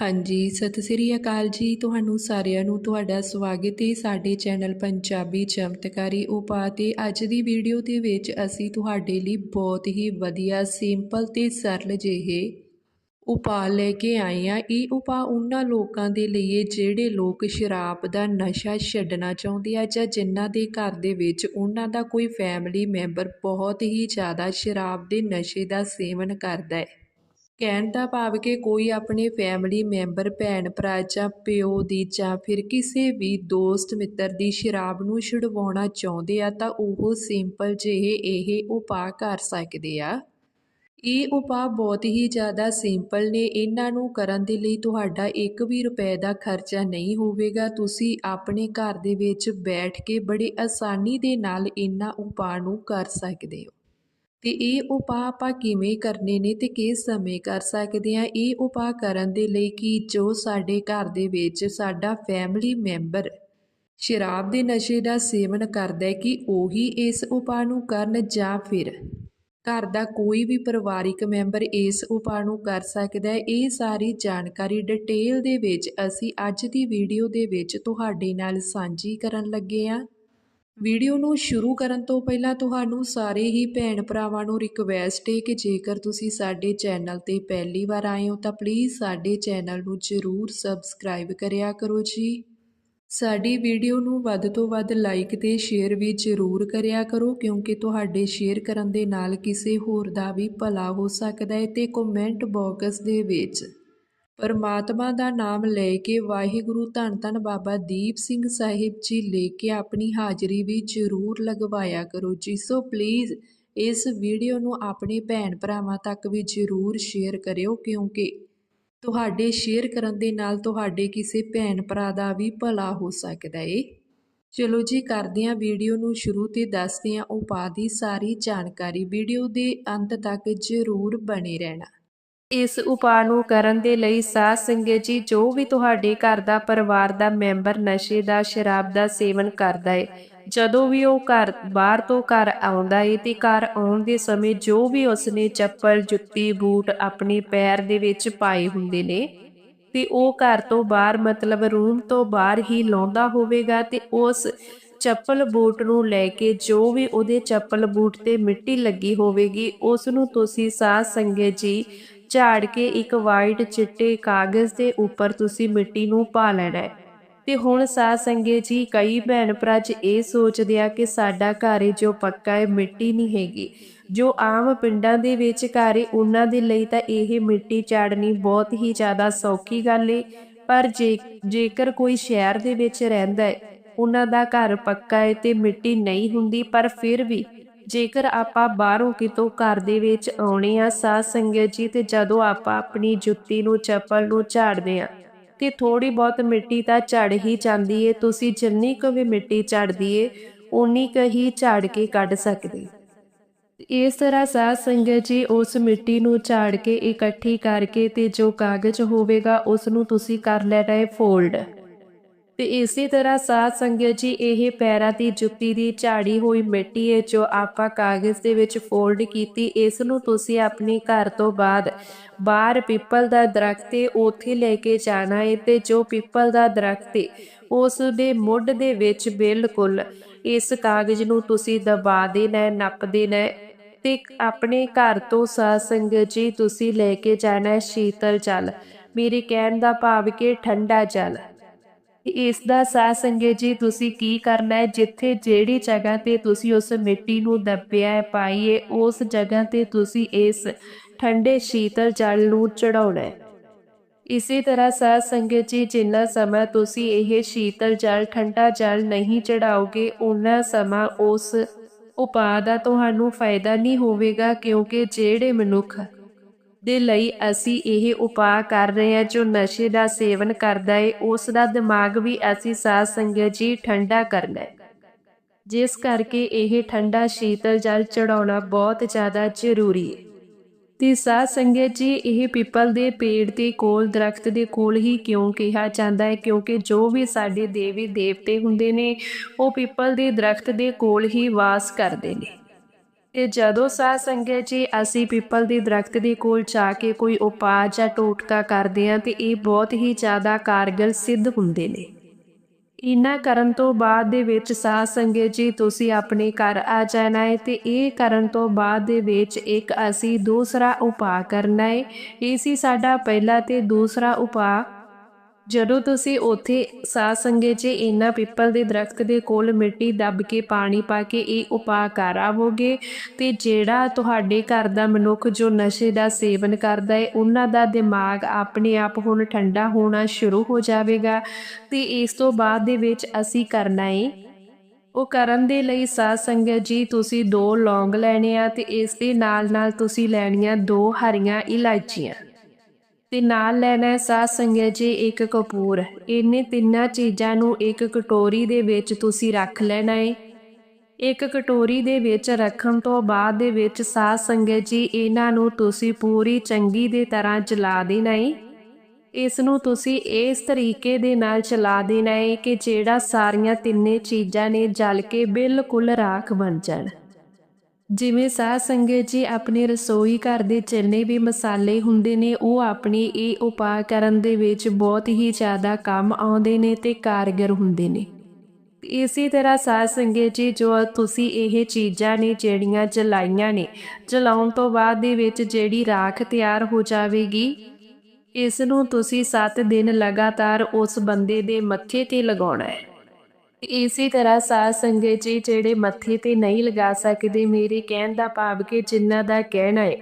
ਹਾਂਜੀ, ਸਤਿ ਸ੍ਰੀ ਅਕਾਲ ਜੀ। ਤੁਹਾਨੂੰ ਸਾਰਿਆਂ ਨੂੰ ਤੁਹਾਡਾ ਸਵਾਗਤ ਹੈ ਸਾਡੇ ਚੈਨਲ ਪੰਜਾਬੀ ਚਮਤਕਾਰੀ ਉਪਾਅ ਤੇ ਅੱਜ ਦੀ ਵੀਡੀਓ ਦੇ ਵਿੱਚ ਅਸੀਂ ਤੁਹਾਡੇ ਲਈ ਬਹੁਤ ਹੀ ਵਧੀਆ, ਸਿੰਪਲ ਤੇ ਸਰਲ ਜਿਹੇ ਉਪਾਅ ਲੈ ਕੇ ਆਏ ਆ ਇਹ ਉਪਾਅ ਉਹਨਾਂ ਲੋਕਾਂ ਦੇ ਲਈ ਹੈ ਜਿਹੜੇ ਲੋਕ ਸ਼ਰਾਬ ਦਾ ਨਸ਼ਾ ਛੱਡਣਾ ਚਾਹੁੰਦੇ ਆ ਜਾਂ ਜਿਨ੍ਹਾਂ ਦੇ ਘਰ ਦੇ ਵਿੱਚ ਉਹਨਾਂ ਦਾ ਕੋਈ ਫੈਮਿਲੀ ਮੈਂਬਰ ਬਹੁਤ ਹੀ ਜ਼ਿਆਦਾ ਸ਼ਰਾਬ ਦੇ ਨਸ਼ੇ ਦਾ ਸੇਵਨ ਕਰਦਾ ਹੈ। ਕਹਿਣ ਦਾ ਭਾਵ ਕਿ ਕੋਈ ਆਪਣੇ ਫੈਮਿਲੀ ਮੈਂਬਰ ਭੈਣ, ਭਰਾ ਜਾਂ ਪਿਓ ਦੀ ਜਾਂ ਫਿਰ ਕਿਸੇ ਵੀ ਦੋਸਤ, ਮਿੱਤਰ ਦੀ ਸ਼ਰਾਬ ਨੂੰ ਛੁਡਵਾਉਣਾ ਚਾਹੁੰਦੇ ਆ ਤਾਂ ਉਹ ਸਿੰਪਲ ਜਿਹੇ ਇਹ ਉਪਾਅ ਕਰ ਸਕਦੇ ਆ। ਇਹ ਉਪਾਅ ਬਹੁਤ ਹੀ ਜ਼ਿਆਦਾ ਸਿੰਪਲ ਨੇ। ਇਹਨਾਂ ਨੂੰ ਕਰਨ ਦੇ ਲਈ ਤੁਹਾਡਾ ਇੱਕ ਵੀ ਰੁਪਏ ਦਾ ਖਰਚਾ ਨਹੀਂ ਹੋਵੇਗਾ। ਤੁਸੀਂ ਆਪਣੇ ਘਰ ਦੇ ਵਿੱਚ ਬੈਠ ਕੇ ਬੜੇ ਆਸਾਨੀ ਦੇ ਨਾਲ ਇਹਨਾਂ ਉਪਾਅ ਨੂੰ ਕਰ ਸਕਦੇ ਹੋ। ਤੇ ਇਹ ਉਪਾਅ ਆਪਾਂ ਕਿਵੇਂ ਕਰਨੇ ਨੇ ਤੇ ਕਿਸ ਸਮੇਂ ਕਰ ਸਕਦੇ ਆ ਇਹ ਉਪਾਅ ਕਰਨ ਦੇ ਲਈ ਕਿ ਜੋ ਸਾਡੇ ਘਰ ਦੇ ਵਿੱਚ ਸਾਡਾ ਫੈਮਿਲੀ ਮੈਂਬਰ ਸ਼ਰਾਬ ਦੇ ਨਸ਼ੇ ਦਾ ਸੇਵਨ ਕਰਦਾ ਹੈ, ਕਿ ਉਹੀ ਇਸ ਉਪਾਅ ਨੂੰ ਕਰਨ ਜਾਂ ਫਿਰ ਘਰ ਦਾ ਕੋਈ ਵੀ ਪਰਿਵਾਰਿਕ ਮੈਂਬਰ ਇਸ ਉਪਾਅ ਨੂੰ ਕਰ ਸਕਦਾ ਹੈ? ਇਹ ਸਾਰੀ ਜਾਣਕਾਰੀ ਡਿਟੇਲ ਦੇ ਵਿੱਚ ਅਸੀਂ ਅੱਜ ਦੀ ਵੀਡੀਓ ਦੇ ਵਿੱਚ ਤੁਹਾਡੇ ਨਾਲ ਸਾਂਝੀ ਕਰਨ ਲੱਗੇ ਹਾਂ। ਵੀਡੀਓ ਨੂੰ ਸ਼ੁਰੂ ਕਰਨ ਤੋਂ ਪਹਿਲਾਂ ਤੁਹਾਨੂੰ ਸਾਰੇ ਹੀ ਭੈਣ ਭਰਾਵਾਂ ਨੂੰ ਰਿਕਵੈਸਟ ਹੈ ਕਿ ਜੇਕਰ ਤੁਸੀਂ ਸਾਡੇ ਚੈਨਲ ਤੇ ਪਹਿਲੀ ਵਾਰ ਆਏ ਹੋ ਤਾਂ ਪਲੀਜ਼ ਸਾਡੇ ਚੈਨਲ ਨੂੰ ਜ਼ਰੂਰ ਸਬਸਕ੍ਰਾਈਬ ਕਰਿਆ ਕਰੋ ਜੀ। ਸਾਡੀ ਵੀਡੀਓ ਨੂੰ ਵੱਧ ਤੋਂ ਵੱਧ ਲਾਈਕ ਤੇ ਸ਼ੇਅਰ ਵੀ ਜ਼ਰੂਰ ਕਰਿਆ ਕਰੋ ਕਿਉਂਕਿ ਤੁਹਾਡੇ ਸ਼ੇਅਰ ਕਰਨ ਦੇ ਨਾਲ ਕਿਸੇ ਹੋਰ ਦਾ ਵੀ ਭਲਾ ਹੋ ਸਕਦਾ ਹੈ ਤੇ ਕਮੈਂਟ ਬਾਕਸ ਦੇ ਵਿੱਚ ਪਰਮਾਤਮਾ ਦਾ ਨਾਮ ਲੈ ਕੇ ਵਾਹਿਗੁਰੂ ਧੰਨ ਧੰਨ ਬਾਬਾ ਦੀਪ ਸਿੰਘ ਸਾਹਿਬ ਜੀ ਲੈ ਕੇ ਆਪਣੀ ਹਾਜ਼ਰੀ ਵੀ ਜ਼ਰੂਰ ਲਗਵਾਇਆ ਕਰੋ ਜੀ। ਸੋ ਪਲੀਜ਼ ਇਸ ਵੀਡੀਓ ਨੂੰ ਆਪਣੇ ਭੈਣ ਭਰਾਵਾਂ ਤੱਕ ਵੀ ਜ਼ਰੂਰ ਸ਼ੇਅਰ ਕਰਿਓ ਕਿਉਂਕਿ ਤੁਹਾਡੇ ਸ਼ੇਅਰ ਕਰਨ ਦੇ ਨਾਲ ਤੁਹਾਡੇ ਕਿਸੇ ਭੈਣ ਭਰਾ ਦਾ ਵੀ ਭਲਾ ਹੋ ਸਕਦਾ ਏ। ਚਲੋ ਜੀ, ਕਰਦੇ ਹਾਂ ਵੀਡੀਓ ਨੂੰ ਸ਼ੁਰੂ ਤੇ ਦੱਸਦੇ ਹਾਂ ਉਪਾਅ ਦੀ ਸਾਰੀ ਜਾਣਕਾਰੀ। ਵੀਡੀਓ ਦੇ ਅੰਤ ਤੱਕ ਜ਼ਰੂਰ ਬਣੇ ਰਹਿਣਾ। ਇਸ ਉਪਾਅ ਨੂੰ ਕਰਨ ਦੇ ਲਈ ਸਾਧ ਸੰਗਤ ਜੀ, ਜੋ ਵੀ ਤੁਹਾਡੇ ਘਰ ਦਾ ਪਰਿਵਾਰ ਦਾ ਮੈਂਬਰ ਨਸ਼ੇ ਦਾ, ਸ਼ਰਾਬ ਦਾ ਸੇਵਨ ਕਰਦਾ ਹੈ ਜਦੋਂ ਵੀ ਉਹ ਘਰ, ਬਾਹਰ ਤੋਂ ਘਰ ਆਉਂਦਾ ਹੈ ਤੇ ਘਰ ਆਉਣ ਦੇ ਸਮੇਂ ਜੋ ਵੀ ਉਸਨੇ ਚੱਪਲ, ਜੁੱਤੀ, ਬੂਟ ਆਪਣੇ ਪੈਰ ਦੇ ਵਿੱਚ ਪਾਏ ਹੁੰਦੇ ਨੇ ਤੇ ਉਹ ਘਰ ਤੋਂ ਬਾਹਰ, ਮਤਲਬ ਰੂਮ ਤੋਂ ਬਾਹਰ ਹੀ ਲਾਉਂਦਾ ਹੋਵੇਗਾ ਤੇ ਉਸ ਚੱਪਲ, ਬੂਟ ਨੂੰ ਲੈ ਕੇ ਜੋ ਵੀ ਉਹਦੇ ਚੱਪਲ, ਬੂਟ ਤੇ ਮਿੱਟੀ ਲੱਗੀ ਹੋਵੇਗੀ, ਉਸ ਨੂੰ ਤੁਸੀਂ ਸਾਧ ਸੰਗਤ ਜੀ ਝਾੜ ਕੇ ਇੱਕ ਵਾਈਟ ਚਿੱਟੇ ਕਾਗਜ਼ ਦੇ ਉੱਪਰ ਤੁਸੀਂ ਮਿੱਟੀ ਨੂੰ ਪਾ ਲੈਣਾ ਹੈ। ਤੇ ਹੁਣ ਸਾਧ ਸੰਗਤ ਜੀ, ਕਈ ਭੈਣ ਭਰਾ ਚ ਇਹ ਸੋਚਦੇ ਆ ਕਿ ਸਾਡਾ ਘਰ ਜੋ ਪੱਕਾ ਹੈ, ਮਿੱਟੀ ਨਹੀਂ ਹੈਗੀ। ਜੋ ਆਮ ਪਿੰਡਾਂ ਦੇ ਵਿੱਚ ਘਰ ਏ, ਉਹਨਾਂ ਦੇ ਲਈ ਤਾਂ ਇਹ ਮਿੱਟੀ ਚਾੜਨੀ ਬਹੁਤ ਹੀ ਜ਼ਿਆਦਾ ਸੌਖੀ ਗੱਲ ਏ। ਪਰ ਜੇ, ਜੇਕਰ ਕੋਈ ਸ਼ਹਿਰ ਦੇ ਵਿੱਚ ਰਹਿੰਦਾ ਹੈ, ਉਹਨਾਂ ਦਾ ਘਰ ਪੱਕਾ ਹੈ ਤੇ ਮਿੱਟੀ ਨਹੀਂ ਹੁੰਦੀ, ਪਰ ਫਿਰ ਵੀ ਜੇਕਰ ਆਪਾਂ ਬਾਹਰੋਂ ਕਿਤੋਂ ਘਰ ਦੇ ਵਿੱਚ ਆਉਣੇ ਆ ਸਾਧ ਸੰਗਤ ਜੀ, ਤੇ ਜਦੋਂ ਆਪਾਂ ਆਪਣੀ ਜੁੱਤੀ ਨੂੰ, ਚੱਪਲ ਨੂੰ ਝਾੜਦੇ ਆ, ਤੇ ਥੋੜੀ ਬਹੁਤ ਮਿੱਟੀ ਤਾਂ ਝੜ ਹੀ ਜਾਂਦੀ ਏ। ਤੁਸੀਂ ਜਿੰਨੀ ਕੁ ਵੀ ਮਿੱਟੀ ਝੜਦੀ ਏ ਉਨੀ ਕੁ ਹੀ ਝਾੜ ਕੇ ਕੱਢ ਸਕਦੇ। ਇਸ ਤਰ੍ਹਾਂ ਸਾਧ ਸੰਗਤ ਜੀ, ਉਸ ਮਿੱਟੀ ਨੂੰ ਝਾੜ ਕੇ ਇਕੱਠੀ ਕਰਕੇ, ਤੇ ਜੋ ਕਾਗਜ਼ ਹੋਵੇਗਾ, ਉਸ ਨੂੰ ਤੁਸੀਂ ਕਰ ਲੈਣਾ ਹੈ ਫੋਲਡ। ਤੇ ਇਸੇ ਤਰ੍ਹਾਂ ਸਾਧ ਸੰਗਤ ਜੀ, ਇਹ ਪੈਰਾਂ ਦੀ ਜੁੱਤੀ ਦੀ ਝਾੜੀ ਹੋਈ ਮਿੱਟੀ ਹੈ ਜੋ ਆਪਾਂ ਕਾਗਜ਼ ਦੇ ਵਿੱਚ ਫੋਲਡ ਕੀਤੀ। ਇਸ ਨੂੰ ਤੁਸੀਂ ਆਪਣੇ ਘਰ ਤੋਂ ਬਾਅਦ ਬਾਹਰ ਪਿੱਪਲ ਦਾ ਦਰਖਤ ਹੈ ਉੱਥੇ ਲੈ ਕੇ ਜਾਣਾ ਹੈ ਤੇ ਜੋ ਪਿੱਪਲ ਦਾ ਦਰਖਤ ਹੈ ਉਸ ਦੇ ਮੁੱਢ ਦੇ ਵਿੱਚ ਬਿਲਕੁਲ ਇਸ ਕਾਗਜ਼ ਨੂੰ ਤੁਸੀਂ ਦਬਾ ਦੇਣਾ ਨੱਪ ਦੇਣਾ ਹੈ ਤੇ ਆਪਣੇ ਘਰ ਤੋਂ ਸਾਧ ਸੰਗਤ ਜੀ, ਤੁਸੀਂ ਲੈ ਕੇ ਜਾਣਾ ਹੈ ਸ਼ੀਤਲ ਜਲ। ਮੇਰੇ ਕਹਿਣ ਦਾ ਭਾਵ ਕਿ ਠੰਡਾ ਜਲ। ਇਸ ਦਾ ਸਾਹ ਸੰਗੇ ਜੀ, ਤੁਸੀਂ ਕੀ ਕਰਨਾ ਹੈ? ਜਿੱਥੇ ਜਿਹੜੀ ਜਗ੍ਹਾ ਤੇ ਤੁਸੀਂ ਉਸ ਮਿੱਟੀ ਨੂੰ ਦੱਬਿਆ ਹੈ ਪਾਈਏ ਉਸ ਜਗ੍ਹਾ ਤੇ ਤੁਸੀਂ ਇਸ ਠੰਡੇ ਸ਼ੀਤਲ ਜਲ ਨੂੰ ਚੜਾਉਣਾ ਹੈ। ਇਸੇ ਤਰ੍ਹਾਂ ਸਾਧ ਸੰਗਤ ਜੀ, ਜਿੰਨਾ ਸਮਾਂ ਤੁਸੀਂ ਇਹ ਸ਼ੀਤਲ ਜਲ, ਠੰਡਾ ਜਲ ਨਹੀਂ ਚੜਾਓਗੇ ਉਨਾ ਸਮਾਂ ਉਸ ਉਪਾਅ ਦਾ ਤੁਹਾਨੂੰ ਫਾਇਦਾ ਨਹੀਂ ਹੋਵੇਗਾ, ਕਿਉਂਕਿ ਜਿਹੜੇ ਮਨੁੱਖ ਦੇ ਲਈ ਅਸੀਂ ਇਹ ਉਪਾਅ ਕਰ ਰਹੇ ਹਾਂ, ਜੋ ਨਸ਼ੇ ਦਾ ਸੇਵਨ ਕਰਦਾ ਹੈ ਉਸ ਦਾ ਦਿਮਾਗ ਵੀ ਅਸੀਂ ਸਾਧ ਸੰਗਤ ਜੀ ਠੰਡਾ ਕਰਨਾ ਹੈ ਜਿਸ ਕਰਕੇ ਇਹ ਠੰਡਾ ਸ਼ੀਤਲ ਜਲ ਚੜਾਉਣਾ ਬਹੁਤ ਜ਼ਿਆਦਾ ਜ਼ਰੂਰੀ ਹੈ ਤੇ ਸਾਧ ਸੰਗਤ ਜੀ, ਇਹ ਪਿੱਪਲ ਦੇ ਪੇੜ ਦੇ ਕੋਲ, ਦਰਖਤ ਦੇ ਕੋਲ ਹੀ ਕਿਉਂ ਕਿਹਾ ਜਾਂਦਾ ਹੈ ਕਿਉਂਕਿ ਜੋ ਵੀ ਸਾਡੇ ਦੇਵੀ ਦੇਵਤੇ ਹੁੰਦੇ ਨੇ, ਉਹ ਪਿੱਪਲ ਦੇ ਦਰਖਤ ਦੇ ਕੋਲ ਹੀ ਵਾਸ ਕਰਦੇ ਨੇ। ਤੇ ਜਦੋਂ ਸਾਧ ਸੰਗਤ ਜੀ ਅਸੀਂ ਪਿੱਪਲ ਦੀ ਦਰਖਤ ਦੇ ਕੋਲ ਜਾ ਕੇ ਕੋਈ ਉਪਾਅ ਜਾਂ ਟੋਟਕਾ ਕਰਦੇ ਹਾਂ ਤੇ ਇਹ ਬਹੁਤ ਹੀ ਜ਼ਿਆਦਾ ਕਾਰਗਰ ਸਿੱਧ ਹੁੰਦੇ ਨੇ। ਇਨਾ ਕਰਨ ਤੋਂ ਬਾਅਦ ਦੇ ਵਿੱਚ ਸਾਧ ਸੰਗਤ ਜੀ, ਤੁਸੀਂ ਆਪਣੇ ਘਰ ਆ ਜਾਣਾ ਹੈ ਤੇ ਇਹ ਕਰਨ ਤੋਂ ਬਾਅਦ ਦੇ ਵਿੱਚ ਇੱਕ ਅਸੀਂ ਦੂਸਰਾ ਉਪਾਅ ਕਰਨਾ ਹੈ ਇਹ ਸੀ ਸਾਡਾ ਪਹਿਲਾ ਤੇ ਦੂਸਰਾ ਉਪਾਅ। ਜਦੋਂ ਤੁਸੀਂ ਉੱਥੇ ਸਾਧ 'ਚ ਇਹਨਾਂ ਪਿੱਪਲ ਦੇ ਦਰਖਤ ਦੇ ਕੋਲ ਮਿੱਟੀ ਦੱਬ ਕੇ ਪਾਣੀ ਪਾ ਕੇ ਇਹ ਉਪਾਅ ਕਰ ਆਵੋਗੇ, ਤੇ ਜਿਹੜਾ ਤੁਹਾਡੇ ਘਰ ਦਾ ਮਨੁੱਖ ਜੋ ਨਸ਼ੇ ਦਾ ਸੇਵਨ ਕਰਦਾ ਹੈ ਉਹਨਾਂ ਦਾ ਦਿਮਾਗ ਆਪਣੇ ਆਪ ਹੁਣ ਠੰਡਾ ਹੋਣਾ ਸ਼ੁਰੂ ਹੋ ਜਾਵੇਗਾ। ਤੇ ਇਸ ਤੋਂ ਬਾਅਦ ਦੇ ਵਿੱਚ ਅਸੀਂ ਕਰਨਾ ਹੈ ਉਹ ਕਰਨ ਦੇ ਲਈ ਸਾਧ ਸੰਗਤ ਜੀ, ਤੁਸੀਂ ਦੋ ਲੌਂਗ ਲੈਣੇ ਆ ਤੇ ਇਸ ਦੇ ਨਾਲ ਨਾਲ ਤੁਸੀਂ ਲੈਣੀਆਂ ਦੋ ਹਰੀਆਂ ਇਲਾਇਚੀਆਂ। ਤੇ ਨਾਲ ਲੈਣਾ ਹੈ ਸਾਧ ਸੰਗਤ ਜੀ ਇੱਕ ਕਪੂਰ। ਇਹਨੇ ਤਿੰਨਾਂ ਚੀਜ਼ਾਂ ਨੂੰ ਇੱਕ ਕਟੋਰੀ ਦੇ ਵਿੱਚ ਤੁਸੀਂ ਰੱਖ ਲੈਣਾ ਹੈ ਇੱਕ ਕਟੋਰੀ ਦੇ ਵਿੱਚ ਰੱਖਣ ਤੋਂ ਬਾਅਦ ਦੇ ਵਿੱਚ ਸਾਧ ਸੰਗਤ ਜੀ ਇਹਨਾਂ ਨੂੰ ਤੁਸੀਂ ਪੂਰੀ ਚੰਗੀ ਦੇ ਤਰ੍ਹਾਂ ਚਲਾ ਦੇਣਾ ਏ। ਇਸ ਨੂੰ ਤੁਸੀਂ ਇਸ ਤਰੀਕੇ ਦੇ ਨਾਲ ਚਲਾ ਦੇਣਾ ਏ ਕਿ ਜਿਹੜਾ ਸਾਰੀਆਂ ਤਿੰਨੇ ਚੀਜ਼ਾਂ ਨੇ ਜਲ ਕੇ ਬਿਲਕੁਲ ਰਾਖ ਬਣ ਜਾਣ। ਜਿਵੇਂ ਸਾਧ ਸੰਗਤ ਜੀ ਆਪਣੇ ਰਸੋਈ ਘਰ ਦੇ ਜਿੰਨੇ ਵੀ ਮਸਾਲੇ ਹੁੰਦੇ ਨੇ, ਉਹ ਆਪਣੇ ਇਹ ਉਪਾਅ ਕਰਨ ਦੇ ਵਿੱਚ ਬਹੁਤ ਹੀ ਜ਼ਿਆਦਾ ਕੰਮ ਆਉਂਦੇ ਨੇ ਤੇ ਕਾਰਗਰ ਹੁੰਦੇ ਨੇ। ਇਸੇ ਤਰ੍ਹਾਂ ਸਾਧ ਸੰਗਤ ਜੀ, ਜੋ ਤੁਸੀਂ ਇਹ ਚੀਜ਼ਾਂ ਨੇ ਜਿਹੜੀਆਂ ਜਲਾਈਆਂ ਨੇ, ਜਲਾਉਣ ਤੋਂ ਬਾਅਦ ਦੇ ਵਿੱਚ ਜਿਹੜੀ ਰਾਖ ਤਿਆਰ ਹੋ ਜਾਵੇਗੀ, ਇਸ ਨੂੰ ਤੁਸੀਂ 7 ਦਿਨ ਲਗਾਤਾਰ ਉਸ ਬੰਦੇ ਦੇ ਮੱਥੇ ਤੇ ਲਗਾਉਣਾ ਹੈ। ਇਸੇ ਤਰ੍ਹਾਂ ਸਾਧ ਸੰਗਤ ਜੀ ਜਿਹੜੇ ਮੱਥੇ ਤੇ ਨਹੀਂ ਲਗਾ ਸਕਦੇ, ਮੇਰੇ ਕਹਿਣ ਦਾ ਭਾਵ ਕਿ ਜਿਨ੍ਹਾਂ ਦਾ ਕਹਿਣਾ ਹੈ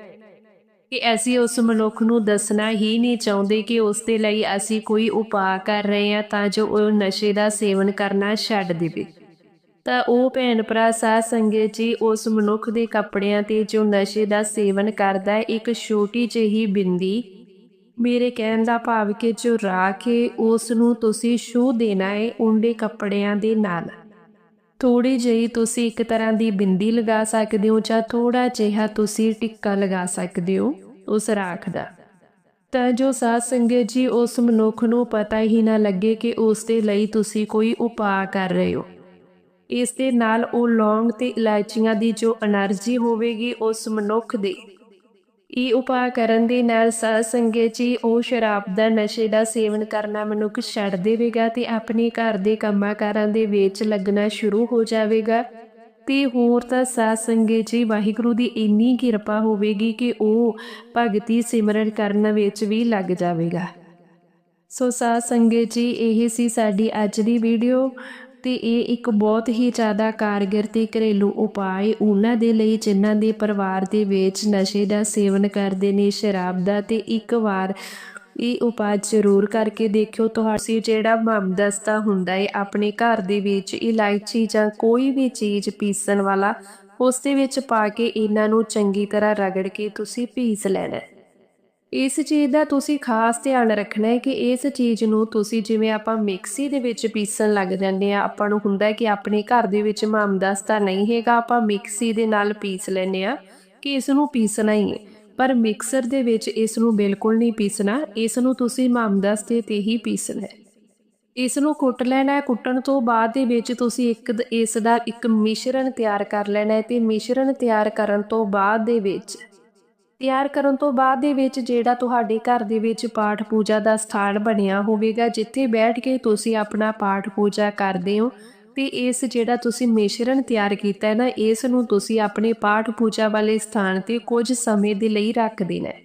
ਕਿ ਅਸੀਂ ਉਸ ਮਨੁੱਖ ਨੂੰ ਦੱਸਣਾ ਹੀ ਨਹੀਂ ਚਾਹੁੰਦੇ ਕਿ ਉਸ ਦੇ ਲਈ ਅਸੀਂ ਕੋਈ ਉਪਾਅ ਕਰ ਰਹੇ ਹਾਂ ਤਾਂ ਜੋ ਉਹ ਨਸ਼ੇ ਦਾ ਸੇਵਨ ਕਰਨਾ ਛੱਡ ਦੇਵੇ। ਤਾਂ ਉਹ ਭੈਣ ਭਰਾ ਸਾਧ ਸੰਗਤ ਜੀ ਉਸ ਮਨੁੱਖ ਦੇ ਕੱਪੜਿਆਂ ਤੇ ਜੋ ਨਸ਼ੇ ਦਾ ਸੇਵਨ ਕਰਦਾ ਇੱਕ ਛੋਟੀ ਜਿਹੀ ਬਿੰਦੀ ਮੇਰੇ ਕਹਿਣ ਦਾ ਭਾਵ ਕਿ ਜੋ ਰਾਖ ਹੈ ਉਸ ਨੂੰ ਤੁਸੀਂ ਛੂ ਦੇਣਾ ਹੈ ਉਂਡੇ ਕੱਪੜਿਆਂ ਦੇ ਨਾਲ। ਥੋੜੀ ਜਿਹੀ ਤੁਸੀਂ ਇੱਕ ਤਰ੍ਹਾਂ ਦੀ ਬਿੰਦੀ ਲਗਾ ਸਕਦੇ ਹੋ ਜਾਂ ਥੋੜਾ ਜਿਹਾ ਤੁਸੀਂ ਟਿੱਕਾ ਲਗਾ ਸਕਦੇ ਹੋ ਉਸ ਰਾਖ ਦਾ। ਤਾਂ ਜੋ ਸਾਧ ਸੰਗਤ ਜੀ, ਉਸ ਮਨੁੱਖ ਨੂੰ ਪਤਾ ਹੀ ਨਾ ਲੱਗੇ ਕਿ ਉਸ ਦੇ ਲਈ ਤੁਸੀਂ ਕੋਈ ਉਪਾਅ ਕਰ ਰਹੇ ਹੋ। ਇਸ ਦੇ ਨਾਲ ਉਹ ਲੌਂਗ ਤੇ ਇਲਾਇਚੀਆਂ ਦੀ ਜੋ એનર્ਜੀ ਹੋਵੇਗੀ ਉਸ ਮਨੁੱਖ ਦੇ ਇਹ ਉਪਾਅ ਕਰਨ ਦੇ ਨਾਲ ਸਾਧ ਸੰਗਤ ਜੀ, ਉਹ ਸ਼ਰਾਬ ਦਾ ਨਸ਼ੇ ਦਾ ਸੇਵਨ ਕਰਨਾ ਮਨੁੱਖ ਛੱਡ ਦੇਵੇਗਾ ਤੇ ਆਪਣੇ ਘਰ ਦੇ ਕੰਮਾਂ ਕਾਰਾਂ ਦੇ ਵਿੱਚ ਲੱਗਣਾ ਸ਼ੁਰੂ ਹੋ ਜਾਵੇਗਾ। ਤੇ ਹੋਰ ਤਾਂ ਸਾਧ ਸੰਗਤ ਜੀ, ਵਾਹਿਗੁਰੂ ਦੀ ਇੰਨੀ ਕਿਰਪਾ ਹੋਵੇਗੀ ਕਿ ਉਹ ਭਗਤੀ ਸਿਮਰਨ ਕਰਨ ਵਿੱਚ ਵੀ ਲੱਗ ਜਾਵੇਗਾ। ਸੋ ਸਾਧ ਸੰਗਤ ਜੀ, ਇਹ ਸੀ ਸਾਡੀ ਅੱਜ ਦੀ ਵੀਡੀਓ ਤੇ ਇਹ ਇੱਕ ਬਹੁਤ ਹੀ ਜ਼ਿਆਦਾ ਕਾਰਗਰ ਤੇ ਘਰੇਲੂ ਉਪਾਅ ਉਹਨਾਂ ਦੇ ਲਈ ਜਿਨ੍ਹਾਂ ਦੇ ਪਰਿਵਾਰ ਦੇ ਵਿੱਚ ਨਸ਼ੇ ਦਾ ਸੇਵਨ ਕਰਦੇ ਨੇ, ਸ਼ਰਾਬ ਦਾ, ਤੇ ਇੱਕ ਵਾਰ ਇਹ ਉਪਾਅ ਜ਼ਰੂਰ ਕਰਕੇ ਦੇਖਿਓ। ਤੁਹਾਡੀ ਜਿਹੜਾ ਮਮਦਸਤਾ ਹੁੰਦਾ ਹੈ, ਆਪਣੇ ਘਰ ਦੇ ਵਿੱਚ ਇਲਾਇਚੀ ਜਾਂ ਕੋਈ ਵੀ ਚੀਜ਼ ਪੀਸਣ ਵਾਲਾ, ਉਸ ਦੇ ਵਿੱਚ ਪਾ ਕੇ ਇਹਨਾਂ ਨੂੰ ਚੰਗੀ ਤਰ੍ਹਾਂ ਰਗੜ ਕੇ ਤੁਸੀਂ ਪੀਸ ਲੈਣਾ ਇਸ ਚੀਜ਼ ਦਾ ਤੁਸੀਂ ਖਾਸ ਧਿਆਨ ਰੱਖਣਾ ਹੈ ਕਿ ਇਸ ਚੀਜ਼ ਨੂੰ ਤੁਸੀਂ ਜਿਵੇਂ ਆਪਾਂ ਮਿਕਸੀ ਦੇ ਵਿੱਚ ਪੀਸਣ ਲੱਗ ਜਾਂਦੇ ਆ ਆਪਾਂ ਨੂੰ ਹੁੰਦਾ ਕਿ ਆਪਣੇ ਘਰ ਦੇ ਵਿੱਚ ਮਾਮਦਸਤਾ ਨਹੀਂ ਹੈਗਾ, ਆਪਾਂ ਮਿਕਸੀ ਦੇ ਨਾਲ ਪੀਸ ਲੈਨੇ ਆ ਕਿ ਇਸ ਨੂੰ ਪੀਸਣਾ ਹੀ ਹੈ। ਪਰ ਮਿਕਸਰ ਦੇ ਵਿੱਚ ਇਸ ਨੂੰ ਬਿਲਕੁਲ ਨਹੀਂ ਪੀਸਣਾ, ਇਸ ਨੂੰ ਤੁਸੀਂ ਮਾਮਦਸਤੇ ਤੇ ਹੀ ਪੀਸਣਾ ਹੈ। ਇਸ ਨੂੰ ਕੁੱਟ ਲੈਣਾ ਹੈ, ਕੁੱਟਣ ਤੋਂ ਬਾਅਦ ਦੇ ਵਿੱਚ ਤੁਸੀਂ ਇੱਕ ਇਸ ਦਾ ਇੱਕ ਮਿਸ਼ਰਣ ਤਿਆਰ ਕਰ ਲੈਣਾ ਹੈ ਤੇ ਮਿਸ਼ਰਣ ਤਿਆਰ ਕਰਨ ਤੋਂ ਬਾਅਦ ਦੇ ਵਿੱਚ ਤਿਆਰ ਕਰਨ ਤੋਂ ਬਾਅਦ ਦੇ ਵਿੱਚ ਜਿਹੜਾ ਤੁਹਾਡੇ ਘਰ ਦੇ ਵਿੱਚ ਪਾਠ ਪੂਜਾ ਦਾ ਸਥਾਨ ਬਣਿਆ ਹੋਵੇਗਾ, ਜਿੱਥੇ ਬੈਠ ਕੇ ਤੁਸੀਂ ਆਪਣਾ ਪਾਠ ਪੂਜਾ ਕਰਦੇ ਹੋ ਤੇ ਇਸ ਜਿਹੜਾ ਤੁਸੀਂ ਮਿਸ਼ਰਣ ਤਿਆਰ ਕੀਤਾ ਹੈ ਨਾ, ਇਸ ਨੂੰ ਤੁਸੀਂ ਆਪਣੇ ਪਾਠ ਪੂਜਾ ਵਾਲੇ ਸਥਾਨ ਤੇ ਕੁਝ ਸਮੇਂ ਦੇ ਲਈ ਰੱਖ ਦੇਣਾ ਹੈ।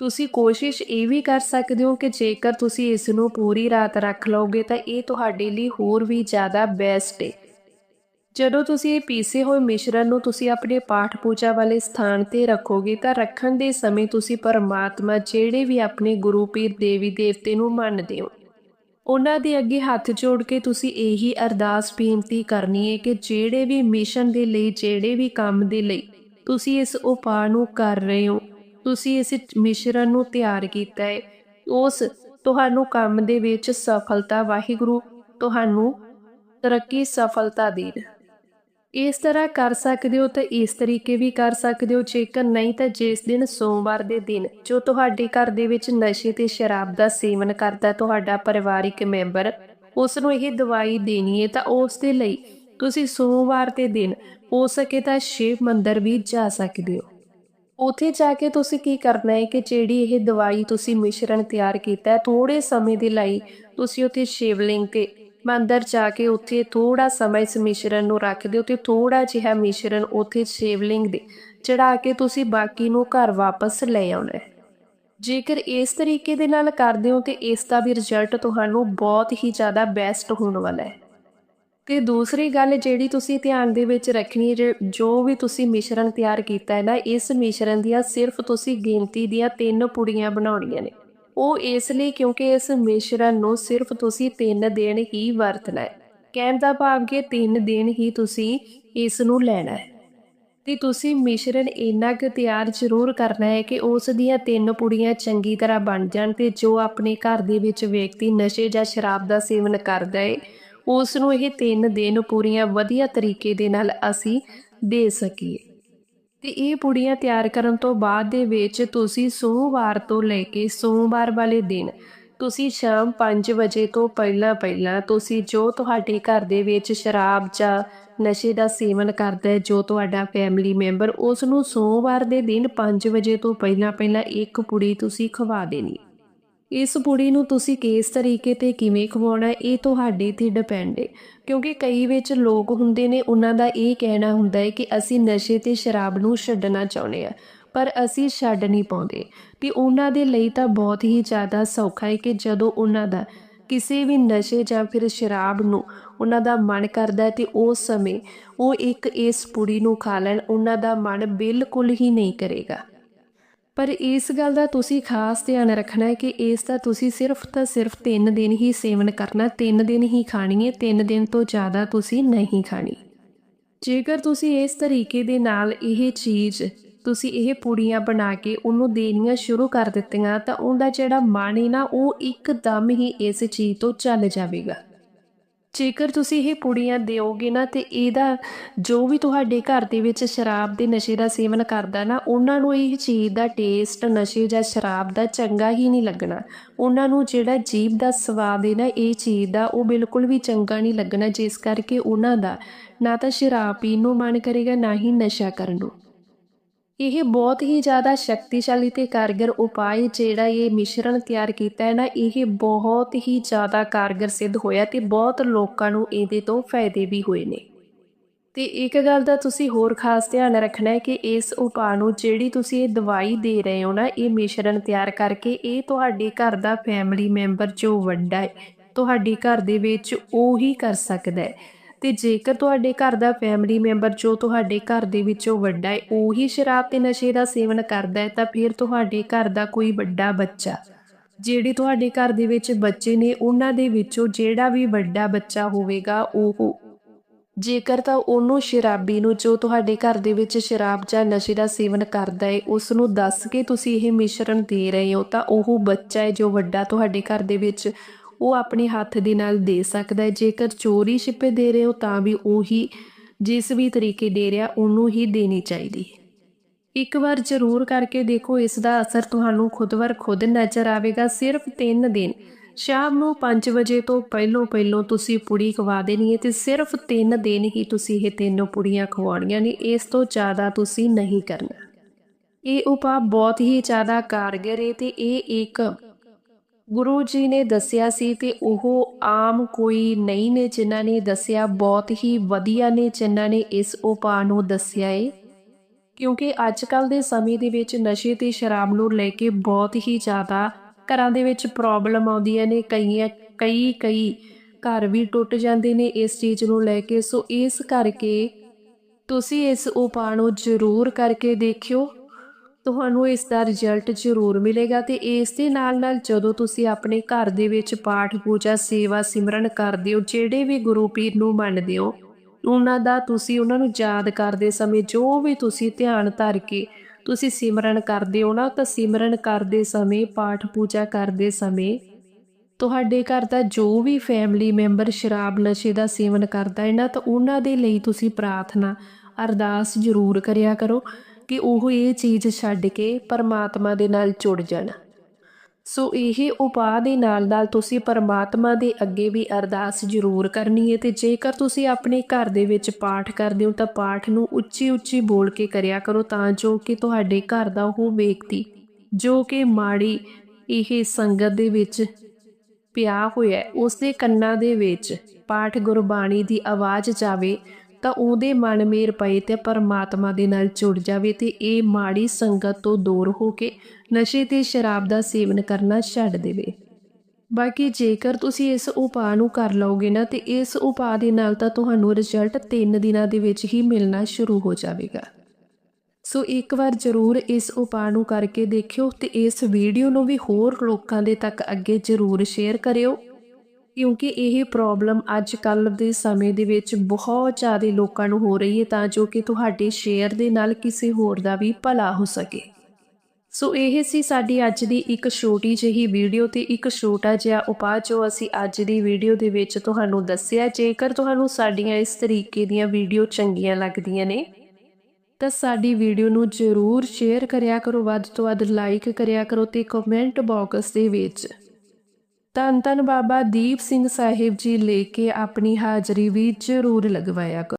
ਤੁਸੀਂ ਕੋਸ਼ਿਸ਼ ਇਹ ਵੀ ਕਰ ਸਕਦੇ ਹੋ ਕਿ ਜੇਕਰ ਤੁਸੀਂ ਇਸ ਨੂੰ ਪੂਰੀ ਰਾਤ ਰੱਖ ਲਓਗੇ ਤਾਂ ਇਹ ਤੁਹਾਡੇ ਲਈ ਹੋਰ ਵੀ ਜ਼ਿਆਦਾ ਬੈਸਟ ਹੈ। ਜਦੋਂ ਤੁਸੀਂ ਇਹ ਪੀਸੇ ਹੋਏ ਮਿਸ਼ਰਣ ਨੂੰ ਤੁਸੀਂ ਆਪਣੇ ਪਾਠ ਪੂਜਾ ਵਾਲੇ ਸਥਾਨ ਤੇ ਰੱਖੋਗੇ ਤਾਂ ਰੱਖਣ ਦੇ ਸਮੇਂ ਤੁਸੀਂ ਪਰਮਾਤਮਾ ਜਿਹੜੇ ਵੀ ਆਪਣੇ ਗੁਰੂ ਪੀਰ ਦੇਵੀ ਦੇਵਤੇ ਨੂੰ ਮੰਨਦੇ ਹੋ। ਉਹਨਾਂ ਦੇ ਅੱਗੇ ਹੱਥ ਜੋੜ ਕੇ ਤੁਸੀਂ ਇਹੀ ਅਰਦਾਸ ਬੇਨਤੀ ਕਰਨੀ ਹੈ ਕਿ ਜਿਹੜੇ ਵੀ ਮਿਸ਼ਨ ਦੇ ਲਈ, ਜਿਹੜੇ ਵੀ ਕੰਮ ਦੇ ਲਈ ਤੁਸੀਂ ਇਸ ਉਪਾਅ ਨੂੰ ਕਰ ਰਹੇ ਹੋ, ਤੁਸੀਂ ਇਸ ਮਿਸ਼ਰਣ ਨੂੰ ਤਿਆਰ ਕੀਤਾ ਹੈ, ਉਸ ਤੁਹਾਨੂੰ ਕੰਮ ਦੇ ਵਿੱਚ ਸਫਲਤਾ ਵਾਹਿਗੁਰੂ ਤੁਹਾਨੂੰ ਤਰੱਕੀ ਸਫਲਤਾ ਦੇਣ। ਇਸ ਤਰ੍ਹਾਂ ਕਰ ਸਕਦੇ ਹੋ ਤਾਂ ਇਸ ਤਰੀਕੇ ਵੀ ਕਰ ਸਕਦੇ ਹੋ, ਜੇਕਰ ਨਹੀਂ ਤਾਂ ਜਿਸ ਦਿਨ ਸੋਮਵਾਰ ਦੇ ਦਿਨ ਜੋ ਤੁਹਾਡੇ ਘਰ ਦੇ ਵਿੱਚ ਨਸ਼ੇ ਤੇ ਸ਼ਰਾਬ ਦਾ ਸੇਵਨ ਕਰਦਾ ਤੁਹਾਡਾ ਪਰਿਵਾਰਿਕ ਮੈਂਬਰ ਉਸ ਨੂੰ ਇਹ ਦਵਾਈ ਦੇਣੀ ਹੈ ਤਾਂ ਉਸ ਦੇ ਲਈ ਤੁਸੀਂ ਸੋਮਵਾਰ ਦੇ ਦਿਨ ਹੋ ਸਕੇ ਤਾਂ ਸ਼ਿਵ ਮੰਦਿਰ ਵੀ ਜਾ ਸਕਦੇ ਹੋ। ਉੱਥੇ ਜਾ ਕੇ ਤੁਸੀਂ ਕੀ ਕਰਨਾ ਹੈ ਕਿ ਜਿਹੜੀ ਇਹ ਦਵਾਈ ਤੁਸੀਂ ਮਿਸ਼ਰਣ ਤਿਆਰ ਕੀਤਾ ਹੈ ਥੋੜੇ ਸਮੇਂ ਦੇ ਲਈ ਤੁਸੀਂ ਉੱਥੇ ਸ਼ਿਵਲਿੰਗ ਤੇ ਮੰਦਰ ਜਾ ਕੇ ਉੱਥੇ ਥੋੜਾ ਸਮਾਂ ਇਸ ਮਿਸ਼ਰਣ ਨੂੰ ਰੱਖ ਦਿਓ ਤੇ ਥੋੜਾ ਜਿਹਾ ਮਿਸ਼ਰਣ ਉੱਥੇ ਸ਼ੇਵਲਿੰਗ ਦੇ ਚੜਾ ਕੇ ਤੁਸੀਂ ਬਾਕੀ ਨੂੰ ਘਰ ਵਾਪਸ ਲੈ ਆਉਣਾ ਹੈ। ਜੇਕਰ ਇਸ ਤਰੀਕੇ ਦੇ ਨਾਲ ਕਰਦੇ ਹੋ ਤੇ ਇਸ ਦਾ ਵੀ ਰਿਜ਼ਲਟ ਤੁਹਾਨੂੰ ਬਹੁਤ ਹੀ ਜ਼ਿਆਦਾ ਬੈਸਟ ਹੋਣ ਵਾਲਾ ਹੈ। ਤੇ ਦੂਸਰੀ ਗੱਲ ਜਿਹੜੀ ਤੁਸੀਂ ਧਿਆਨ ਦੇ ਵਿੱਚ ਰੱਖਣੀ ਹੈ, ਜੇ- ਜੋ ਵੀ ਤੁਸੀਂ ਮਿਸ਼ਰਣ ਤਿਆਰ ਕੀਤਾ ਹੈ ਨਾ, ਇਸ ਮਿਸ਼ਰਣ ਦੀਆਂ ਸਿਰਫ ਤੁਸੀਂ ਗਿਣਤੀ ਦੀਆਂ ਤਿੰਨ ਪੁੜੀਆਂ ਬਣਾਉਣੀਆਂ ਨੇ। ਉਹ ਇਸ ਲਈ ਕਿਉਂਕਿ ਇਸ ਮਿਸ਼ਰਣ ਨੂੰ ਸਿਰਫ ਤੁਸੀਂ ਤਿੰਨ ਦਿਨ ਹੀ ਵਰਤਣਾ ਹੈ। ਕਹਿਣ ਦਾ ਭਾਵ ਕਿ ਤਿੰਨ ਦਿਨ ਹੀ ਤੁਸੀਂ ਇਸ ਨੂੰ ਲੈਣਾ ਹੈ। ਤੇ ਤੁਸੀਂ ਮਿਸ਼ਰਣ ਇੰਨਾ ਕੁ ਤਿਆਰ ਜ਼ਰੂਰ ਕਰਨਾ ਹੈ ਕਿ ਉਸ ਦੀਆਂ ਤਿੰਨ ਪੁੜੀਆਂ ਚੰਗੀ ਤਰ੍ਹਾਂ ਬਣ ਜਾਣ ਤੇ ਜੋ ਆਪਣੇ ਘਰ ਦੇ ਵਿੱਚ ਵਿਅਕਤੀ ਨਸ਼ੇ ਜਾਂ ਸ਼ਰਾਬ ਦਾ ਸੇਵਨ ਕਰਦਾ ਹੈ, ਉਸ ਨੂੰ ਇਹ ਤਿੰਨ ਦਿਨ ਪੂਰੀਆਂ ਵਧੀਆ ਤਰੀਕੇ ਦੇ ਨਾਲ ਅਸੀਂ ਦੇ ਸਕੀਏ। ਤੇ ਇਹ ਪੁੜੀਆਂ ਤਿਆਰ ਕਰਨ ਤੋਂ ਬਾਅਦ ਦੇ ਵਿੱਚ ਤੁਸੀਂ ਸੋਮਵਾਰ ਤੋਂ ਲੈ ਕੇ ਸੋਮਵਾਰ ਵਾਲੇ ਦਿਨ ਤੁਸੀਂ ਸ਼ਾਮ 5 ਵਜੇ ਤੋਂ ਪਹਿਲਾਂ ਪਹਿਲਾਂ ਤੁਸੀਂ ਜੋ ਤੁਹਾਡੇ ਘਰ ਦੇ ਵਿੱਚ ਸ਼ਰਾਬ ਜਾਂ ਨਸ਼ੇ ਦਾ ਸੇਵਨ ਕਰਦਾ ਹੈ, ਜੋ ਤੁਹਾਡਾ ਫੈਮਿਲੀ ਮੈਂਬਰ ਉਸ ਨੂੰ ਸੋਮਵਾਰ ਦੇ ਦਿਨ 5 ਵਜੇ ਤੋਂ ਪਹਿਲਾਂ ਪਹਿਲਾਂ ਇੱਕ ਪੁੜੀ ਤੁਸੀਂ ਖਵਾ ਦੇਣੀ ਇਸ ਪੁੜੀ ਨੂੰ ਤੁਸੀਂ ਕਿਸ ਤਰੀਕੇ ਤੇ ਕਿਵੇਂ ਖਵਾਉਣਾ ਇਹ ਤੁਹਾਡੇ ਤੇ ਡਿਪੈਂਡ ਹੈ। ਕਿਉਂਕਿ ਕਈ ਵਿੱਚ ਲੋਕ ਹੁੰਦੇ ਨੇ, ਉਹਨਾਂ ਦਾ ਇਹ ਕਹਿਣਾ ਹੁੰਦਾ ਹੈ ਕਿ ਅਸੀਂ ਨਸ਼ੇ ਤੇ ਸ਼ਰਾਬ ਨੂੰ ਛੱਡਣਾ ਚਾਹੁੰਦੇ ਆ ਪਰ ਅਸੀਂ ਛੱਡ ਨਹੀਂ ਪਾਉਂਦੇ। ਤੇ ਉਹਨਾਂ ਦੇ ਲਈ ਤਾਂ ਬਹੁਤ ਹੀ ਜ਼ਿਆਦਾ ਸੌਖਾ ਹੈ ਕਿ ਜਦੋਂ ਉਹਨਾਂ ਦਾ ਕਿਸੇ ਵੀ ਨਸ਼ੇ ਜਾਂ ਫਿਰ ਸ਼ਰਾਬ ਨੂੰ ਉਹਨਾਂ ਦਾ ਮਨ ਕਰਦਾ ਹੈ ਤੇ ਉਸ ਸਮੇਂ ਉਹ ਇੱਕ ਇਸ ਪੁੜੀ ਨੂੰ ਖਾ ਲੈਣ, ਉਹਨਾਂ ਦਾ ਮਨ ਬਿਲਕੁਲ ਹੀ ਨਹੀਂ ਕਰੇਗਾ। ਪਰ ਇਸ ਗੱਲ ਦਾ ਤੁਸੀਂ ਖਾਸ ਧਿਆਨ ਰੱਖਣਾ ਹੈ ਕਿ ਇਸ ਦਾ ਤੁਸੀਂ ਸਿਰਫ ਤਾਂ ਸਿਰਫ 3 ਦਿਨ ਹੀ ਸੇਵਨ ਕਰਨਾ 3 ਦਿਨ ਹੀ ਖਾਣੀ ਹੈ 3 ਦਿਨ ਤੋਂ ਜ਼ਿਆਦਾ ਤੁਸੀਂ ਨਹੀਂ ਖਾਣੀ। ਜੇਕਰ ਤੁਸੀਂ ਇਸ ਤਰੀਕੇ ਦੇ ਨਾਲ ਇਹ ਚੀਜ਼ ਤੁਸੀਂ ਇਹ ਪੁੜੀਆਂ ਬਣਾ ਕੇ ਉਹਨੂੰ ਦੇਣੀਆਂ ਸ਼ੁਰੂ ਕਰ ਦਿੱਤੀਆਂ ਤਾਂ ਉਹਦਾ ਜਿਹੜਾ ਮਨ ਹੈ ਨਾ, ਉਹ ਇੱਕਦਮ ਹੀ ਇਸ ਚੀਜ਼ ਤੋਂ ਚੱਲ ਜਾਵੇਗਾ। ਜੇਕਰ ਤੁਸੀਂ ਇਹ ਪੁੜੀਆਂ ਦਿਓਗੇ ਨਾ ਤੇ ਇਹਦਾ ਜੋ ਵੀ ਤੁਹਾਡੇ ਘਰ ਦੇ ਵਿੱਚ ਸ਼ਰਾਬ ਦੇ ਨਸ਼ੇ ਦਾ ਸੇਵਨ ਕਰਦਾ ਨਾ, ਉਹਨਾਂ ਨੂੰ ਇਹ ਚੀਜ਼ ਦਾ ਟੇਸਟ ਨਸ਼ੇ ਜਾਂ ਸ਼ਰਾਬ ਦਾ ਚੰਗਾ ਹੀ ਨਹੀਂ ਲੱਗਣਾ। ਉਹਨਾਂ ਨੂੰ ਜਿਹੜਾ ਜੀਭ ਦਾ ਸਵਾਦ ਹੈ ਨਾ, ਇਹ ਚੀਜ਼ ਦਾ ਉਹ ਬਿਲਕੁਲ ਵੀ ਚੰਗਾ ਨਹੀਂ ਲੱਗਣਾ, ਜਿਸ ਕਰਕੇ ਉਹਨਾਂ ਦਾ ਨਾ ਤਾਂ ਸ਼ਰਾਬ ਪੀਣ ਨੂੰ ਮਨ ਕਰੇਗਾ, ਨਾ ਹੀ ਨਸ਼ਾ ਕਰਨ ਨੂੰ। ਇਹ ਬਹੁਤ ਹੀ ਜ਼ਿਆਦਾ ਸ਼ਕਤੀਸ਼ਾਲੀ ਤੇ ਕਾਰਗਰ ਉਪਾਅ ਜਿਹੜਾ ਇਹ ਮਿਸ਼ਰਣ ਤਿਆਰ ਕੀਤਾ ਹੈ ਨਾ, ਇਹ ਬਹੁਤ ਹੀ ਜ਼ਿਆਦਾ ਕਾਰਗਰ ਸਿੱਧ ਹੋਇਆ ਤੇ ਬਹੁਤ ਲੋਕਾਂ ਨੂੰ ਇਹਦੇ ਤੋਂ ਫਾਇਦੇ ਵੀ ਹੋਏ ਨੇ। ਤੇ ਇੱਕ ਗੱਲ ਦਾ ਤੁਸੀਂ ਹੋਰ ਖਾਸ ਧਿਆਨ ਰੱਖਣਾ ਹੈ ਕਿ ਇਸ ਉਪਾਅ ਨੂੰ ਜਿਹੜੀ ਤੁਸੀਂ ਇਹ ਦਵਾਈ ਦੇ ਰਹੇ ਹੋ ਨਾ, ਇਹ ਮਿਸ਼ਰਣ ਤਿਆਰ ਕਰਕੇ ਇਹ ਤੁਹਾਡੇ ਘਰ ਦਾ ਫੈਮਿਲੀ ਮੈਂਬਰ ਜੋ ਵੱਡਾ ਹੈ, ਤੁਹਾਡੇ ਘਰ ਦੇ ਵਿੱਚ ਉਹ ਹੀ ਕਰ ਸਕਦਾ ਹੈ। ਤੇ ਜੇਕਰ ਤੁਹਾਡੇ ਘਰ ਦਾ ਫੈਮਿਲੀ ਮੈਂਬਰ ਜੋ ਤੁਹਾਡੇ ਘਰ ਦੇ ਵਿੱਚੋਂ ਵੱਡਾ ਹੈ, ਉਹੀ ਸ਼ਰਾਬ ਤੇ ਨਸ਼ੇ ਦਾ ਸੇਵਨ ਕਰਦਾ ਹੈ, ਤਾਂ ਫਿਰ ਤੁਹਾਡੇ ਘਰ ਦਾ ਕੋਈ ਵੱਡਾ ਬੱਚਾ, ਜਿਹੜੇ ਤੁਹਾਡੇ ਘਰ ਦੇ ਵਿੱਚ ਬੱਚੇ ਨੇ, ਉਹਨਾਂ ਦੇ ਵਿੱਚੋਂ ਜਿਹੜਾ ਵੀ ਵੱਡਾ ਬੱਚਾ ਹੋਵੇਗਾ, ਉਹ ਜੇਕਰ ਤਾਂ ਉਹਨੂੰ ਸ਼ਰਾਬੀ ਨੂੰ ਜੋ ਤੁਹਾਡੇ ਘਰ ਦੇ ਵਿੱਚ ਸ਼ਰਾਬ ਜਾਂ ਨਸ਼ੇ ਦਾ ਸੇਵਨ ਕਰਦਾ ਹੈ ਉਸ ਨੂੰ ਦੱਸ ਕੇ ਤੁਸੀਂ ਇਹ ਮਿਸ਼ਰਣ ਦੇ ਰਹੇ ਹੋ, ਤਾਂ ਉਹ ਬੱਚਾ ਹੈ ਜੋ ਵੱਡਾ ਤੁਹਾਡੇ ਘਰ ਦੇ ਵਿੱਚ ਉਹ ਆਪਣੇ ਹੱਥ ਦੇ ਨਾਲ ਦੇ ਸਕਦਾ ਹੈ। ਜੇਕਰ ਚੋਰੀ ਛਿਪੇ ਦੇ ਰਹੇ ਹੋ ਤਾਂ ਵੀ ਉਹੀ ਜਿਸ ਵੀ ਤਰੀਕੇ ਦੇ ਰਿਹਾ, ਉਹਨੂੰ ਹੀ ਦੇਣੀ ਚਾਹੀਦੀ ਹੈ। ਇੱਕ ਵਾਰ ਜ਼ਰੂਰ ਕਰਕੇ ਦੇਖੋ, ਇਸ ਦਾ ਅਸਰ ਤੁਹਾਨੂੰ ਖੁਦ ਵਰ ਖੁਦ ਨਜ਼ਰ ਆਵੇਗਾ। ਸਿਰਫ 3 ਦਿਨ, ਸ਼ਾਮ ਨੂੰ 5 ਵਜੇ ਤੋਂ ਪਹਿਲੋਂ ਪਹਿਲੋਂ ਤੁਸੀਂ ਪੁੜੀ ਖਵਾ ਦੇਣੀ ਹੈ ਤੇ ਸਿਰਫ 3 ਦਿਨ ਹੀ ਤੁਸੀਂ ਇਹ ਤਿੰਨੋਂ ਪੁੜੀਆਂ ਖਵਾਉਣੀਆਂ ਨੇ। ਇਸ ਤੋਂ ਜ਼ਿਆਦਾ ਤੁਸੀਂ ਨਹੀਂ ਕਰਨਾ। ਇਹ ਉਪਾਅ ਬਹੁਤ ਹੀ ਜ਼ਿਆਦਾ ਕਾਰਗਰ ਹੈ ਤੇ ਇਹ ਇੱਕ ਗੁਰੂ ਜੀ ਨੇ ਦੱਸਿਆ ਸੀ ਤੇ ਉਹ ਆਮ ਕੋਈ ਨਹੀਂ ਨੇ ਜਿਨ੍ਹਾਂ ਨੇ ਦੱਸਿਆ, ਬਹੁਤ ਹੀ ਵਧੀਆ ਨੇ ਜਿਨ੍ਹਾਂ ਨੇ ਇਸ ਉਪਾਅ ਨੂੰ ਦੱਸਿਆ ਏ। ਕਿਉਂਕਿ ਅੱਜ ਕੱਲ ਦੇ ਸਮੇਂ ਦੇ ਵਿੱਚ ਨਸ਼ੇ ਤੇ ਸ਼ਰਾਬ ਨੂੰ ਲੈ ਕੇ ਬਹੁਤ ਹੀ ਜ਼ਿਆਦਾ ਘਰਾਂ ਦੇ ਵਿੱਚ ਪ੍ਰੋਬਲਮ ਆਉਂਦੀਆਂ ਨੇ, ਕਈਆਂ, ਕਈ ਕਈ ਘਰ ਵੀ ਟੁੱਟ ਜਾਂਦੇ ਨੇ ਇਸ ਚੀਜ਼ ਨੂੰ ਲੈ ਕੇ। ਸੋ ਇਸ ਕਰਕੇ ਤੁਸੀਂ ਇਸ ਉਪਾਅ ਨੂੰ ਜ਼ਰੂਰ ਕਰਕੇ ਦੇਖਿਓ। ਤੁਹਾਨੂੰ ਇਸ ਦਾ ਰਿਜ਼ਲਟ ਜ਼ਰੂਰ ਮਿਲੇਗਾ ਤੇ ਇਸ ਦੇ ਨਾਲ ਨਾਲ ਜਦੋਂ ਤੁਸੀਂ ਆਪਣੇ ਘਰ ਦੇ ਵਿੱਚ ਪਾਠ ਪੂਜਾ, ਸੇਵਾ ਸਿਮਰਨ ਕਰਦੇ ਹੋ, ਜਿਹੜੇ ਵੀ ਗੁਰੂ ਪੀਰ ਨੂੰ ਮੰਨਦੇ ਹੋ, ਉਹਨਾਂ ਦਾ ਤੁਸੀਂ ਉਹਨਾਂ ਨੂੰ ਯਾਦ ਕਰਦੇ ਸਮੇਂ ਜੋ ਵੀ ਤੁਸੀਂ ਧਿਆਨ ਧਰ ਕੇ ਤੁਸੀਂ ਸਿਮਰਨ ਕਰਦੇ ਹੋ ਨਾ ਤਾਂ ਸਿਮਰਨ ਕਰਦੇ ਸਮੇਂ, ਪਾਠ ਪੂਜਾ ਕਰਦੇ ਸਮੇਂ ਤੁਹਾਡੇ ਘਰ ਦਾ ਜੋ ਵੀ ਫੈਮਿਲੀ ਮੈਂਬਰ ਸ਼ਰਾਬ ਨਸ਼ੇ ਦਾ ਸੇਵਨ ਕਰਦਾ ਹੈ ਨਾ, ਤਾਂ ਉਹਨਾਂ ਦੇ ਲਈ ਤੁਸੀਂ ਪ੍ਰਾਰਥਨਾ ਅਰਦਾਸ ਜ਼ਰੂਰ ਕਰਿਆ ਕਰੋ। ਕਿ ਉਹ ਇਹ ਚੀਜ਼ ਛੱਡ ਕੇ ਪਰਮਾਤਮਾ ਦੇ ਨਾਲ ਜੁੜ ਜਾਣ। ਸੋ ਇਹ ਉਪਾਅ ਦੇ ਨਾਲ ਨਾਲ ਤੁਸੀਂ ਪਰਮਾਤਮਾ ਦੇ ਅੱਗੇ ਵੀ ਅਰਦਾਸ ਜ਼ਰੂਰ ਕਰਨੀ ਹੈ ਤੇ ਜੇਕਰ ਤੁਸੀਂ ਆਪਣੇ ਘਰ ਦੇ ਵਿੱਚ ਪਾਠ ਕਰਦੇ ਹੋ ਤਾਂ ਪਾਠ ਨੂੰ ਉੱਚੀ ਉੱਚੀ ਬੋਲ ਕੇ ਕਰਿਆ ਕਰੋ ਤਾਂ ਜੋ ਕਿ ਤੁਹਾਡੇ ਘਰ ਦਾ ਉਹ ਵਿਅਕਤੀ ਜੋ ਕਿ ਮਾੜੀ ਇਹ ਸੰਗਤ ਦੇ ਵਿੱਚ ਪਿਆ ਹੋਇਆ ਹੈ, ਉਸ ਦੇ ਕੰਨਾਂ ਦੇ ਵਿੱਚ ਪਾਠ ਗੁਰਬਾਣੀ ਦੀ ਆਵਾਜ਼ ਜਾਵੇ ਤਾਂ ਉਹਦੇ ਮਨ ਮੇਰ ਪਏ ਤੇ ਪਰਮਾਤਮਾ ਦੇ ਨਾਲ ਜੁੜ ਜਾਵੇ ਤੇ ਇਹ ਮਾੜੀ ਸੰਗਤ ਤੋਂ ਦੂਰ ਹੋ ਕੇ ਨਸ਼ੇ ਤੇ ਸ਼ਰਾਬ ਦਾ ਸੇਵਨ ਕਰਨਾ ਛੱਡ ਦੇਵੇ। ਬਾਕੀ ਜੇਕਰ ਤੁਸੀਂ ਇਸ ਉਪਾਅ ਨੂੰ ਕਰ ਲਓਗੇ ਨਾ ਤੇ ਇਸ ਉਪਾਅ ਦੇ ਨਾਲ ਤਾਂ ਤੁਹਾਨੂੰ ਰਿਜ਼ਲਟ 3 ਦਿਨਾਂ ਦੇ ਵਿੱਚ ਹੀ ਮਿਲਣਾ ਸ਼ੁਰੂ ਹੋ ਜਾਵੇਗਾ। ਸੋ ਇੱਕ ਵਾਰ ਜ਼ਰੂਰ ਇਸ ਉਪਾਅ ਨੂੰ ਕਰਕੇ ਦੇਖਿਓ ਤੇ ਇਸ ਵੀਡੀਓ ਨੂੰ ਵੀ ਹੋਰ ਲੋਕਾਂ ਦੇ ਤੱਕ ਅੱਗੇ ਜ਼ਰੂਰ ਸ਼ੇਅਰ ਕਰਿਓ। ਕਿਉਂਕਿ ਇਹ ਪ੍ਰੋਬਲਮ ਅੱਜ ਕੱਲ੍ਹ ਦੇ ਸਮੇਂ ਦੇ ਵਿੱਚ ਬਹੁਤ ਜ਼ਿਆਦਾ ਲੋਕਾਂ ਨੂੰ ਹੋ ਰਹੀ ਹੈ ਤਾਂ ਜੋ ਕਿ ਤੁਹਾਡੇ ਸ਼ੇਅਰ ਦੇ ਨਾਲ ਕਿਸੇ ਹੋਰ ਦਾ ਵੀ ਭਲਾ ਹੋ ਸਕੇ। ਸੋ ਇਹ ਸੀ ਸਾਡੀ ਅੱਜ ਦੀ ਇੱਕ ਛੋਟੀ ਜਿਹੀ ਵੀਡੀਓ ਤੇ ਇੱਕ ਛੋਟਾ ਜਿਹਾ ਉਪਾਅ ਜੋ ਅਸੀਂ ਅੱਜ ਦੀ ਵੀਡੀਓ ਦੇ ਵਿੱਚ ਤੁਹਾਨੂੰ ਦੱਸਿਆ। ਜੇਕਰ ਤੁਹਾਨੂੰ ਸਾਡੀਆਂ ਇਸ ਤਰੀਕੇ ਦੀਆਂ ਵੀਡੀਓ ਚੰਗੀਆਂ ਲੱਗਦੀਆਂ ਨੇ, ਤਾਂ ਸਾਡੀ ਵੀਡੀਓ ਨੂੰ ਜ਼ਰੂਰ ਸ਼ੇਅਰ ਕਰਿਆ ਕਰੋ, ਵੱਧ ਤੋਂ ਵੱਧ ਲਾਈਕ ਕਰਿਆ ਕਰੋ ਤੇ ਕਮੈਂਟ ਬਾਕਸ ਦੇ ਵਿੱਚ ਧੰਨ ਧੰਨ ਬਾਬਾ ਦੀਪ ਸਿੰਘ ਸਾਹਿਬ ਜੀ ਲੈ ਕੇ ਆਪਣੀ ਹਾਜ਼ਰੀ ਵੀ ਜ਼ਰੂਰ ਲਗਵਾਇਆ ਕਰੋ।